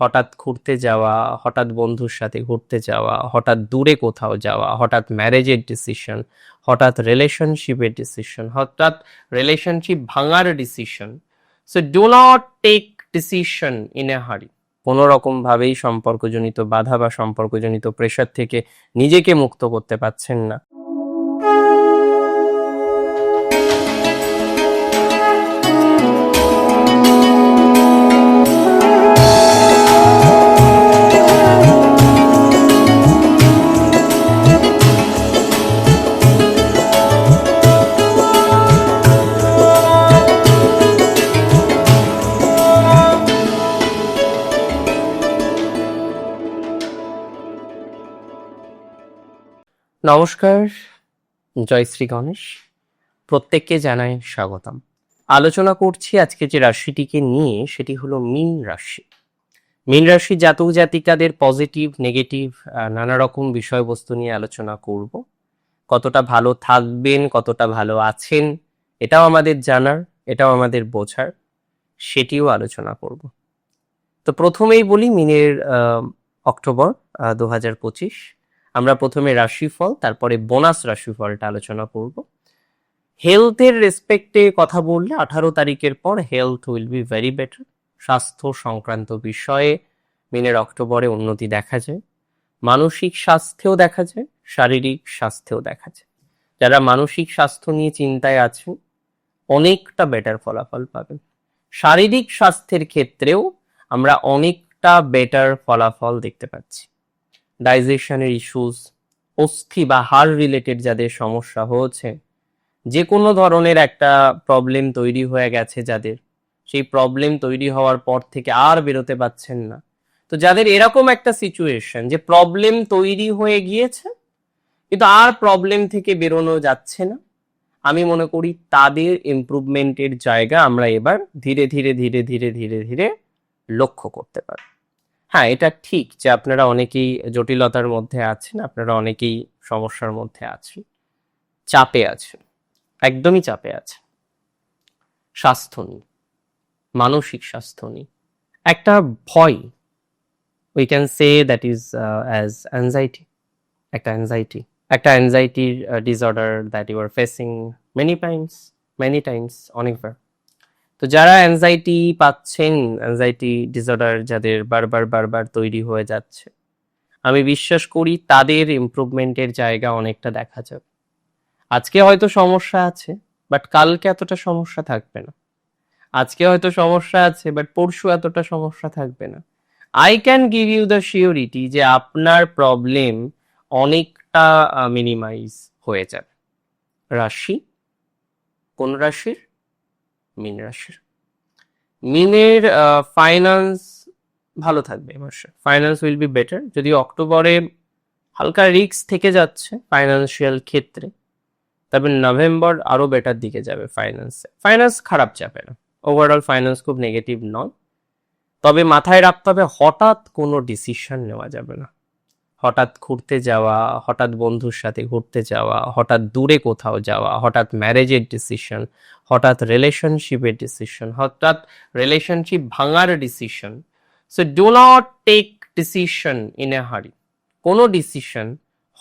হঠাৎ ঘুরতে যাওয়া, হঠাৎ বন্ধুর সাথে ঘুরতে যাওয়া, হঠাৎ দূরে কোথাও যাওয়া, হঠাৎ ম্যারেজের ডিসিশন হঠাৎ রিলেশনশিপের ডিসিশন হঠাৎ রিলেশনশিপ ভাঙার decision so do not take decision in a hurry কোনো রকম ভাবেই সম্পর্কজনিত বাধা বা সম্পর্কজনিত প্রেশার থেকে নিজেকে মুক্ত করতে পারছেন না। নমস্কার, জয় শ্রী গণেশ। প্রত্যেককে জানাই স্বাগতম। আলোচনা করছি আজকে যে রাশিটিকে নিয়ে, সেটি হলো মীন রাশি। মীন রাশি জাতক জাতিকাদের পজিটিভ, নেগেটিভ নানা রকম বিষয়বস্তু নিয়ে আলোচনা করব। কতটা ভালো থাকবেন, কতটা ভালো আছেন, এটাও আমাদের জানার, এটাও আমাদের বোঝার, সেটিও আলোচনা করব। তো প্রথমেই বলি, মিনের অক্টোবর দু হাজার পঁচিশ। আমরা প্রথমে রাশিফল, তারপরে বোনাস রাশিফলটা আলোচনা করব। হেলথের রেসপেক্টে কথা বললে আঠারো তারিখের পর health will be very better. স্বাস্থ্য সংক্রান্ত বিষয়ে মিনের অক্টোবরে উন্নতি দেখা যায়। মানসিক স্বাস্থ্যেও দেখা যায়, শারীরিক স্বাস্থ্যেও দেখা যায়। যারা মানসিক স্বাস্থ্য নিয়ে চিন্তায় আছেন, অনেকটা বেটার ফলাফল পাবেন। শারীরিক স্বাস্থ্যের ক্ষেত্রেও আমরা অনেকটা বেটার ফলাফল দেখতে পাচ্ছি। ডাইজেশনের ইস্যুস অস্থি বা হাড় রিলেটেড যাদের সমস্যা হচ্ছে যে কোনো ধরনের একটা প্রবলেম তৈরি হয়ে গেছে যাদের। সেই প্রবলেম তৈরি হওয়ার পর থেকে আর বেরোতে পারছেন না। তো যাদের এরকম একটা সিচুয়েশন যে প্রবলেম তৈরি হয়ে গিয়েছে, কিন্তু আর প্রবলেম থেকে বেরোনো যাচ্ছে না, আমি মনে করি তাদের ইমপ্রুভমেন্টের জায়গা আমরা এবার ধীরে ধীরে ধীরে ধীরে ধীরে ধীরে লক্ষ্য করতে পারি হ্যাঁ এটা ঠিক যে আপনারা অনেকেই জটিলতার মধ্যে আছেন, আপনারা অনেকেই সমস্যার মধ্যে আছেন, চাপে আছেন, একদমই চাপে আছেন। স্বাস্থ্য নিয়ে, মানসিক স্বাস্থ্য নিয়ে, একটা ভয় we can say that is as anxiety একটা অ্যাংজাইটি একটা অ্যাংজাইটির disorder that you are facing many times many times অনেকবার। তো যারা অ্যাংজাইটি পাচ্ছেন অ্যাংজাইটি ডিসঅর্ডার যাদের বারবার বারবার তৈরি হয়ে যাচ্ছে, আমি বিশ্বাস করি তাদের ইমপ্রুভমেন্টের জায়গা অনেকটা দেখা যাবে। আজকে হয়তো সমস্যা আছে বাট কালকে এতটা সমস্যা থাকবে না। আজকে হয়তো সমস্যা আছে বাট পরশু এতটা সমস্যা থাকবে না। I can give you the surety যে আপনার প্রবলেম অনেকটা মিনিমাইজ হয়ে যাবে। রাশি? কোন রাশির? মিন রাশির। মিনের ফাইন্যান্স ভালো থাকবে এ মাসে। ফাইন্যান্স উইল বি বেটার যদি অক্টোবরে হালকা রিস্ক থেকে যাচ্ছে ফাইন্যান্সিয়াল ক্ষেত্রে, তবে নভেম্বর আরও বেটার দিকে যাবে ফাইন্যান্সে ফাইন্যান্স খারাপ যাবে না। ওভারঅল ফাইন্যান্স খুব নেগেটিভ নয়। তবে মাথায় রাখতে হবে হঠাৎ কোনো ডিসিশন নেওয়া যাবে না। হঠাৎ ঘুরতে যাওয়া, হঠাৎ বন্ধুর সাথে ঘুরতে যাওয়া, হঠাৎ দূরে কোথাও যাওয়া, হঠাৎ ম্যারেজের ডিসিশন হঠাৎ রিলেশনশিপের ডিসিশন হঠাৎ রিলেশনশিপ ভাঙার decision so do not take decision in a hurry কোনো ডিসিশন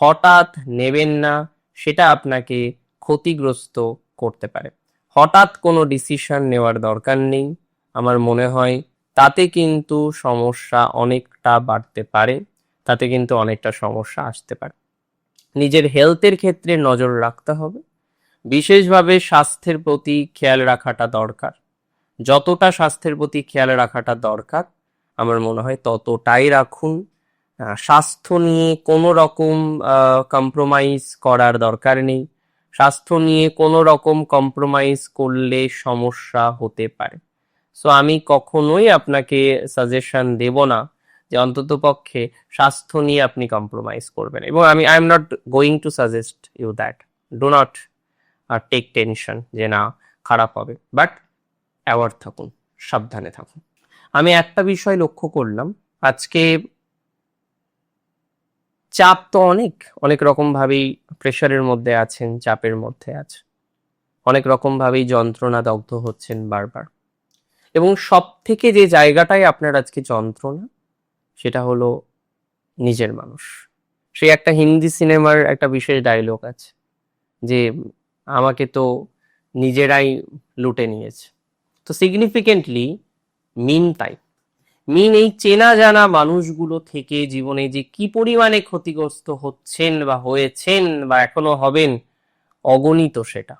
হঠাৎ নেবেন না, সেটা আপনাকে ক্ষতিগ্রস্ত করতে পারে। হঠাৎ কোনো ডিসিশন নেওয়ার দরকার নেই। আমার মনে হয় তাতে কিন্তু সমস্যা অনেকটা বাড়তে পারে। তাতে কিন্তু অনেকটা সমস্যা আসতে পারে। নিজের হেলথের ক্ষেত্রে নজর রাখতে হবে। বিশেষভাবে স্বাস্থ্যের প্রতি খেয়াল রাখাটা দরকার। যতটা স্বাস্থ্যের প্রতি খেয়াল রাখাটা দরকার, আমার মনে হয় ততটাই রাখুন। স্বাস্থ্য নিয়ে কোনো রকম কম্প্রোমাইজ করার দরকার নেই। স্বাস্থ্য নিয়ে কোনো রকম কম্প্রোমাইজ করলে সমস্যা হতে পারে। সো আমি কখনোই আপনাকে সাজেশন দেব না। যে অন্তত পক্ষে স্বাস্থ্য নিয়ে আপনি কম্প্রোমাইজ করবেন। এবং আমি I am not going to suggest you that do not take tension যে না, খারাপ হবে। বাট অ্যাওয়ার থাকুন, সাবধানে থাকুন। আমি একটা বিষয় লক্ষ্য করলাম, আজকে চাপ তো অনেক অনেক রকম ভাবেই প্রেশারের মধ্যে আছেন, চাপের মধ্যে আছে। অনেক রকম ভাবেই যন্ত্রণা দগ্ধ হচ্ছেন বারবার। এবং সব থেকে যে জায়গাটাই আপনার আজকে যন্ত্রণা সেটা হলো নিজের মানুষ। সেই একটা হিন্দি সিনেমার একটা বিশেষ ডায়লগ আছে যে, আমাকে তো নিজেরাই লুটে নিয়েছে। তো সিগনিফিকেন্টলি মিন তাই মিন এই চেনা জানা মানুষগুলো থেকে জীবনে যে কি পরিমাণে ক্ষতিগ্রস্ত হচ্ছেন বা হয়েছেন বা এখনও হবেন, অগণিত সেটা।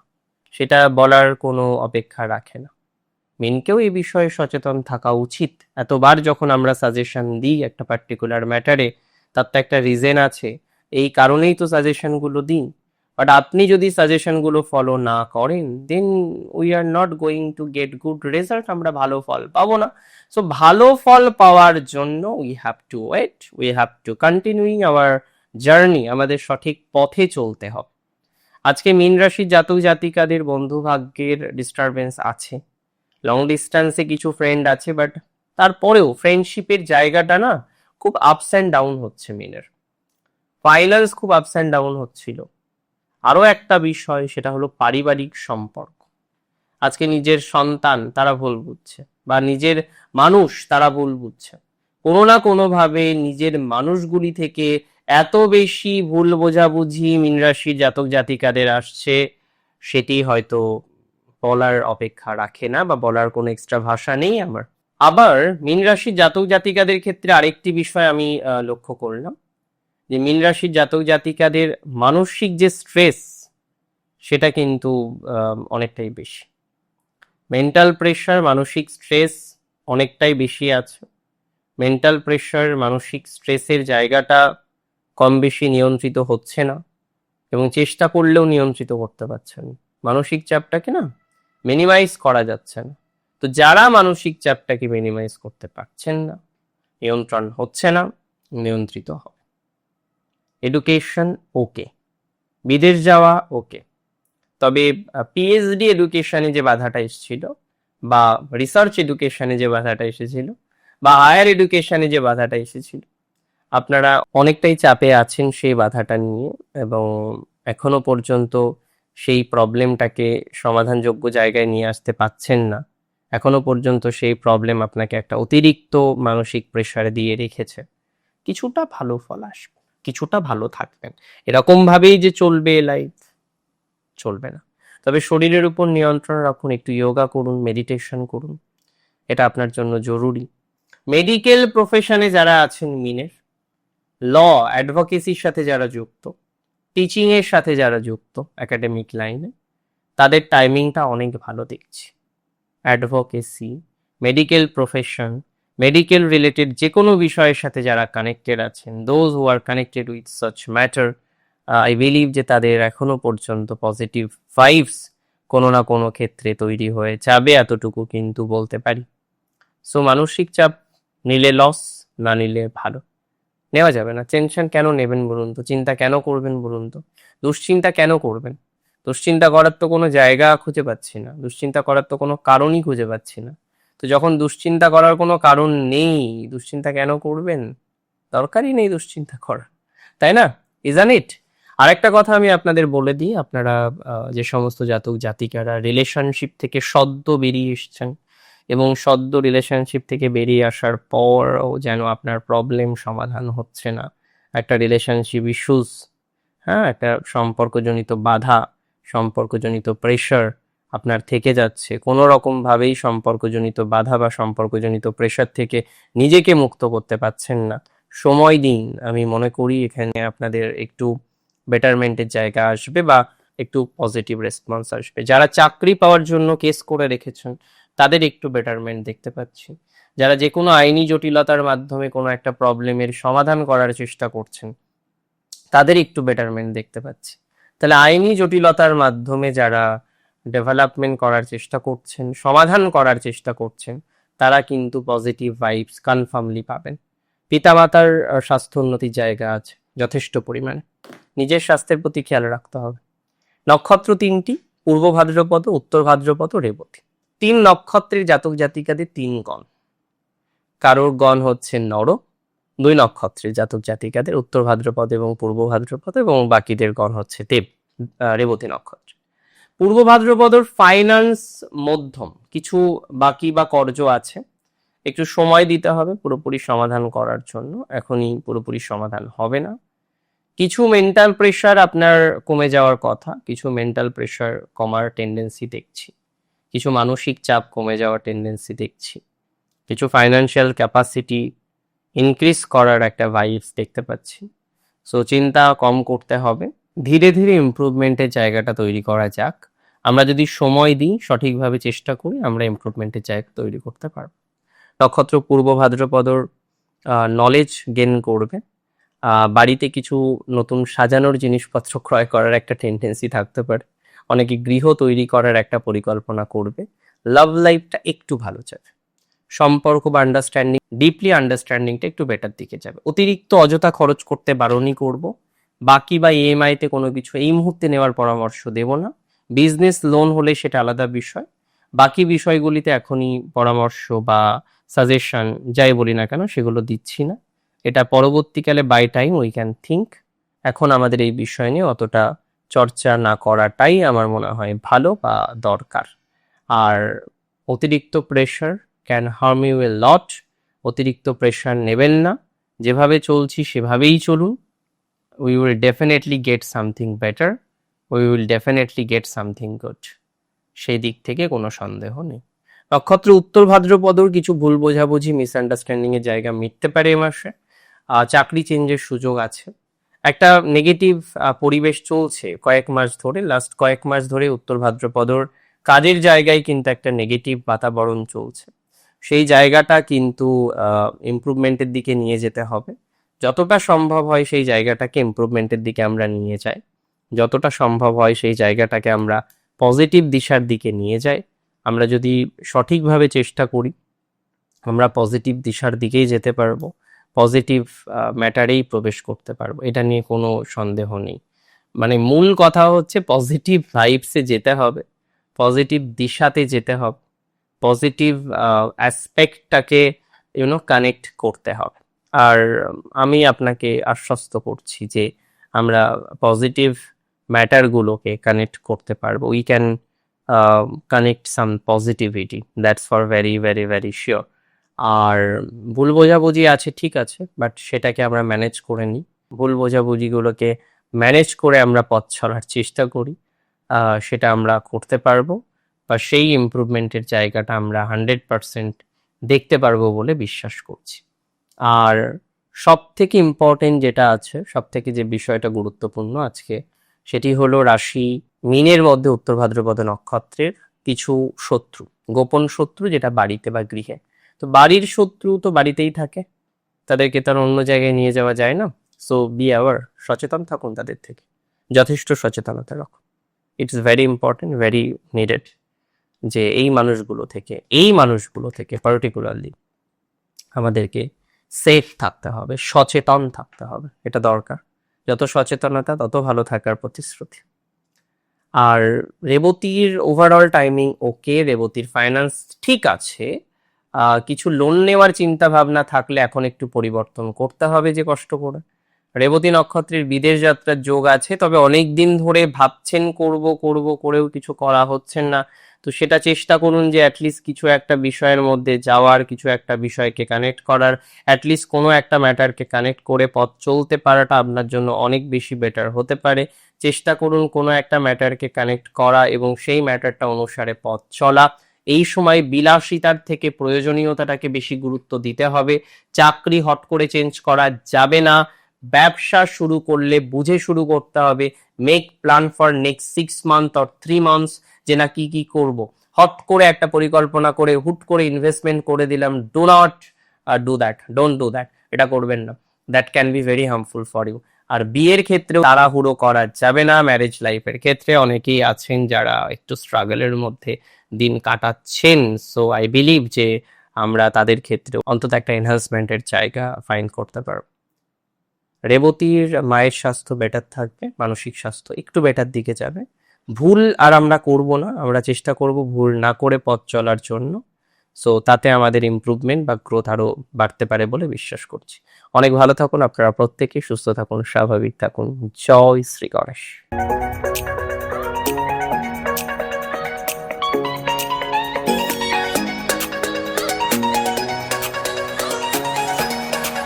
সেটা বলার কোনো অপেক্ষা রাখে না। মিনকেও এই বিষয়ে সচেতন থাকা উচিত। এতবার যখন আমরা সাজেশন দিই একটা পার্টিকুলার ম্যাটারে তার তো একটা রিজেন আছে। এই কারণেই তো সাজেশনগুলো দিই। বাট আপনি যদি সাজেশনগুলো ফলো না করেন then we are not going to get good result আমরা ভালো ফল পাবো না। সো ভালো ফল পাওয়ার জন্য we have to wait we have to continuing our journey আমাদের সঠিক পথে চলতে হবে। আজকে মীন রাশির জাতক জাতিকাদের বন্ধু ভাগ্যের ডিস্টারবেন্স আছে। লং ডিস্টেন্সে কিছু ফ্রেন্ড আছে বাট তারপরেও ফ্রেন্ডশিপের জায়গাটা না খুব আপস অ্যান্ড ডাউন হচ্ছে মিনের ফাইন্যান্স খুব আপস অ্যান্ড ডাউন হচ্ছিল। আরও একটা বিষয়, সেটা হলো পারিবারিক সম্পর্ক। আজকে নিজের সন্তান, তারা ভুল বুঝছে, বা নিজের মানুষ, তারা ভুল বুঝছে। কোনো না কোনোভাবে নিজের মানুষগুলি থেকে এত বেশি ভুল বোঝাবুঝি মিনরাশির জাতক জাতিকাদের আসছে, সেটি হয়তো বলার অপেক্ষা রাখে না বা বলার কোনো এক্সট্রা ভাষা নেই আমার। আবার মীন রাশির জাতক জাতিকাদের ক্ষেত্রে আরেকটি বিষয় আমি লক্ষ্য করলাম। যে মীন রাশির জাতক জাতিকাদের মানসিক যে স্ট্রেস সেটা কিন্তু অনেকটাই বেশি। মেন্টাল প্রেশার মানসিক স্ট্রেস অনেকটাই বেশি আছে। মেন্টাল প্রেশার মানসিক স্ট্রেসের জায়গাটা কম বেশি নিয়ন্ত্রিত হচ্ছে না এবং চেষ্টা করলেও নিয়ন্ত্রিত করতে পারছেন মানসিক চাপটাকে না মিনিমাইজ করা যাচ্ছে না। তো যারা মানসিক চাপটাকে মিনিমাইজ করতে পারছেন না, নিয়ন্ত্রণ হচ্ছে না, নিয়ন্ত্রিত হবে। এডুকেশন ওকে বিদেশ যাওয়া ওকে তবে পিএইচডি এডুকেশনে যে বাধাটা এসেছিল বা রিসার্চ এডুকেশনে যে বাধাটা এসেছিল বা হায়ার এডুকেশনে যে বাধাটা এসেছিল, আপনারা অনেকটাই চাপে আছেন সেই বাধাটা নিয়ে এবং এখনও পর্যন্ত সেই প্রবলেমটাকে সমাধানযোগ্য জায়গায় নিয়ে আসতে পাচ্ছেন না। এখনও পর্যন্ত সেই প্রবলেম আপনাকে একটা অতিরিক্ত মানসিক প্রেশারে দিয়ে রেখেছে। কিছুটা ভালো ফল আসবে, কিছুটা ভালো থাকবেন। এরকম ভাবেই যে চলবে লাইফ চলবে না। তবে শরীরের উপর নিয়ন্ত্রণ রাখুন, একটু যোগা করুন মেডিটেশন করুন, এটা আপনার জন্য জরুরি। মেডিকেল প্রফেশনে যারা আছেন মিনের ল অ্যাডভোকেসির সাথে যারা যুক্ত টিচিং এর সাথে যারা যুক্ত একাডেমিক লাইনে তাদের টাইমিংটা অনেক ভালো দেখছি। Advocacy medical profession medical related যে কোনো বিষয়ের সাথে যারা কানেক্টেড আছেন those who are connected with such matter I believe যে তাদের এখনও পর্যন্ত পজিটিভ ভাইবস কোনো না কোনো ক্ষেত্রে তৈরি হয়ে যাবে এতটুকু কিন্তু বলতে পারি। সো মানসিক চাপ নিলে লস না নিলে ভালো। নেওয়া যাবে না। টেনশন কেন নেবেন বলুন তো? চিন্তা কেন করবেন বলুন তো? দুশ্চিন্তা কেন করবেন? দুশ্চিন্তা করার তো কোনো জায়গা খুঁজে পাচ্ছি না। দুশ্চিন্তা করার তো কোনো কারণই খুঁজে পাচ্ছি না। তো যখন দুশ্চিন্তা করার কোনো কারণ নেই, দুশ্চিন্তা কেন করবেন? দরকারই নেই দুশ্চিন্তা করার। তাই না? ইজান ইট আরেকটা কথা আমি আপনাদের বলে দিই। আপনারা যে সমস্ত জাতক জাতিকারা রিলেশনশিপ থেকে সদ্য বেরিয়ে এসছেন এবং সদ্য রিলেশনশিপ থেকে বেরিয়ে আসার পরও যেন আপনার প্রবলেম সমাধান হচ্ছে না। একটা রিলেশনশিপ ইস্যুস হ্যাঁ একটা সম্পর্কজনিত বাধা, সম্পর্কজনিত প্রেশার আপনার থেকে যাচ্ছে। কোনো রকম ভাবেই সম্পর্কজনিত বাধা বা সম্পর্কজনিত প্রেশার থেকে নিজেকে মুক্ত করতে পারছেন না। সময় দিন, আমি মনে করি এখানে আপনাদের একটু বেটারমেন্টের জায়গা আসবে বা একটু পজিটিভ রেসপন্স আসবে। যারা চাকরি পাওয়ার জন্য কেস করে রেখেছেন তাদের একটু বেটারমেন্ট দেখতে পাচ্ছি। যারা যে কোনো আইনি জটিলতার মাধ্যমে কোনো একটা প্রবলেমের সমাধান করার চেষ্টা করছেন, তাদের একটু বেটারমেন্ট দেখতে পাচ্ছি। তাহলে আইনি জটিলতার মাধ্যমে যারা ডেভেলপমেন্ট করার চেষ্টা করছেন, সমাধান করার চেষ্টা করছেন, তারা কিন্তু পজিটিভ ভাইবস কনফার্মলি পাবেন। পিতামাতার স্বাস্থ্য উন্নতির জায়গা আছে, যথেষ্ট পরিমাণে। নিজের স্বাস্থ্যের প্রতি খেয়াল রাখতে হবে। নক্ষত্র তিনটি, পূর্ব ভাদ্রপদ, উত্তর ভাদ্রপদ রেবতী। তিন নক্ষত্রের জাতক জাতিকাদের তিন গণ। কারোর গণ হচ্ছে নর, দুই নক্ষত্রের জাতক জাতিকাদের উত্তর ভাদ্রপদ এবং পূর্ব ভাদ্রপদ এবং বাকিদের গণ হচ্ছে দেব রেবতী নক্ষত্র। পূর্ব ভাদ্রপদর ফাইন্যান্স মধ্যম, কিছু বাকি বা কর্জ আছে, একটু সময় দিতে হবে পুরোপুরি সমাধান করার জন্য, এখনই পুরোপুরি সমাধান হবে না। কিছু মেন্টাল প্রেশার আপনার কমে যাওয়ার কথা, কিছু মেন্টাল প্রেশার কমার টেন্ডেন্সি দেখছি। কিছু মানসিক চাপ কমে যাওয়ার টেন্ডেন্সি দেখছি। কিছু ফাইন্যান্সিয়াল ক্যাপাসিটি ইনক্রিজ করার একটা ভাইবস দেখতে পাচ্ছি। সো চিন্তা কম করতে হবে। ধীরে ধীরে ইমপ্রুভমেন্টের জায়গাটা তৈরি করা যাক। আমরা যদি সময় দিই, সঠিকভাবে চেষ্টা করি, আমরা ইমপ্রুভমেন্টের জায়গা তৈরি করতে পারব। নক্ষত্র পূর্ব ভাদ্রপদর নলেজ গেন করবে। বাড়িতে কিছু নতুন সাজানোর জিনিসপত্র ক্রয় করার একটা টেন্ডেন্সি থাকতে পারে। অনেকে গৃহ তৈরি করার একটা পরিকল্পনা করবে। লাভ লাইফটা একটু ভালো যাবে। সম্পর্ক বা আন্ডারস্ট্যান্ডিং ডিপলি আন্ডারস্ট্যান্ডিংটা একটু বেটার দিকে যাবে। অতিরিক্ত অযথা খরচ করতে বারণই করব। বাকি বা ইএমআইতে কোনো কিছু এই মুহূর্তে নেওয়ার পরামর্শ দেব না। বিজনেস লোন হলে সেটা আলাদা বিষয়। বাকি বিষয়গুলিতে এখনই পরামর্শ বা সাজেশন যাই বলি না কেন, সেগুলো দিচ্ছি না। এটা পরবর্তীকালে by time we can think এখন আমাদের এই বিষয় নিয়ে অতটা চর্চা না করাটাই আমার মনে হয় ভালো বা দরকার। আর অতিরিক্ত pressure can harm you a lot অতিরিক্ত প্রেশার নেবেন না। যেভাবে চলছি সেভাবেই চলুন। We will definitely get something better we will definitely get something good সেই দিক থেকে কোনো সন্দেহ নেই। নক্ষত্র উত্তর ভাদ্রপদর কিছু ভুল বোঝাবুঝি মিসআন্ডারস্ট্যান্ডিং এর জায়গা মিটতে পারে এ মাসে। চাকরি চেঞ্জের সুযোগ আছে। একটা নেগেটিভ পরিবেশ চলছে কয়েক মাস ধরে। লাস্ট কয়েক মাস ধরে উত্তর ভাদ্রপদর কাজের জায়গায় কিন্তু একটা নেগেটিভ বাতাবরণ চলছে। সেই জায়গাটা কিন্তু ইমপ্রুভমেন্টের দিকে নিয়ে যেতে হবে। যতটা সম্ভব হয় সেই জায়গাটাকে ইমপ্রুভমেন্টের দিকে আমরা নিয়ে যাই। যতটা সম্ভব হয় সেই জায়গাটাকে আমরা পজিটিভ দিশার দিকে নিয়ে যাই। আমরা যদি সঠিকভাবে চেষ্টা করি, আমরা পজিটিভ দিশার দিকেই যেতে পারব। পজিটিভ ম্যাটারেই প্রবেশ করতে পারব। এটা নিয়ে কোনো সন্দেহ নেই। মানে মূল কথা হচ্ছে পজিটিভ ভাইবসে যেতে হবে পজিটিভ দিশাতে যেতে হবে পজিটিভ অ্যাসপেক্টটাকে ইউনো কানেক্ট করতে হবে। আর আমি আপনাকে আশ্বস্ত করছি যে আমরা পজিটিভ ম্যাটারগুলোকে কানেক্ট করতে পারব। We can connect some positivity that's for very very very sure আর ভুল বোঝাবুঝি আছে, ঠিক আছে বাট সেটাকে আমরা ম্যানেজ করে নিই। ভুল বোঝাবুঝিগুলোকে ম্যানেজ করে আমরা পথ চলার চেষ্টা করি সেটা আমরা করতে পারব, বা সেই ইমপ্রুভমেন্টের জায়গাটা আমরা হান্ড্রেড পারসেন্ট দেখতে পারব বলে বিশ্বাস করছি। আর সব থেকে ইম্পর্টেন্ট যেটা আছে সব থেকে যে বিষয়টা গুরুত্বপূর্ণ আজকে, সেটি হলো রাশি মিনের মধ্যে উত্তর ভাদ্রপদ নক্ষত্রের কিছু শত্রু, গোপন শত্রু যেটা বাড়িতে বা গৃহে। তো বাড়ির শত্রু তো বাড়িতেই থাকে। তাদেরকে তার অন্য জায়গায় নিয়ে যাওয়া যায় না। সো বি আওয়ার সচেতন থাকুন তাদের থেকে। যথেষ্ট সচেতনতা রাখুন। It's very important very needed যে এই মানুষগুলো থেকে, এই মানুষগুলো থেকে পার্টিকুলারলি আমাদেরকে সেফ থাকতে হবে, সচেতন থাকতে হবে। এটা দরকার। যত সচেতনতা, তত ভালো থাকার প্রতিশ্রুতি। আর রেবতীর ওভারঅল টাইমিং ওকে রেবতীর ফাইন্যান্স ঠিক আছে। কিছু লোন নেওয়ার চিন্তা ভাবনা থাকলে এখন একটু পরিবর্তন করতে হবে যে কষ্ট করে। রেবতী নক্ষত্রের বিদেশ যাত্রার যোগ আছে, তবে অনেক দিন ধরে ভাবছেন করব করব, করেও কিছু করা হচ্ছে না। তো সেটা চেষ্টা করুন যে অ্যাটলিস্ট কিছু একটা বিষয়ের মধ্যে যাওয়ার, কিছু একটা বিষয়কে কানেক্ট করার অ্যাটলিস্ট কোনো একটা ম্যাটারকে কানেক্ট করে পথ চলতে পারাটা আপনার জন্য অনেক বেশি বেটার হতে পারে। চেষ্টা করুন কোনো একটা ম্যাটারকে কানেক্ট করা এবং সেই ম্যাটারটা অনুসারে পথ চলা। এই সময় বিলাসিতার থেকে প্রয়োজনীয়তাটাকে বেশি গুরুত্ব দিতে হবে। চাকরি হট করে চেঞ্জ করা যাবে না। ব্যবসা শুরু করলে বুঝে শুরু করতে হবে। Make plan for next six month or three months যে না কি কি করব। হট করে একটা পরিকল্পনা করে, হুট করে ইনভেস্টমেন্ট করে দিলাম। Do not do that don't do that এটা করবেন না। That can be very harmful for you আর বিয়ের ক্ষেত্রেও তাড়াহুড়ো করা যাবে না ম্যারেজ লাইফের ক্ষেত্রে। অনেকেই আছেন যারা একটু স্ট্রাগলের মধ্যে দিন কাটাচ্ছেন। সো আই বিলিভ যে আমরা তাদের ক্ষেত্রে অন্তত একটা এনহান্সমেন্টের জায়গা ফাইন করতে পারব। রেবতীর মায়ের স্বাস্থ্য বেটার থাকবে, মানসিক স্বাস্থ্য একটু বেটার দিকে যাবে। ভুল আর আমরা করব না, আমরা চেষ্টা করব ভুল না করে পথ চলার জন্য। সো তাতে আমাদের ইম্প্রুভমেন্ট বা গ্রোথ আরও বাড়তে পারে বলে বিশ্বাস করছি। অনেক ভালো থাকুন, আপনারা প্রত্যেকে সুস্থ থাকুন, স্বাভাবিক থাকুন। জয় শ্রী গণেশ।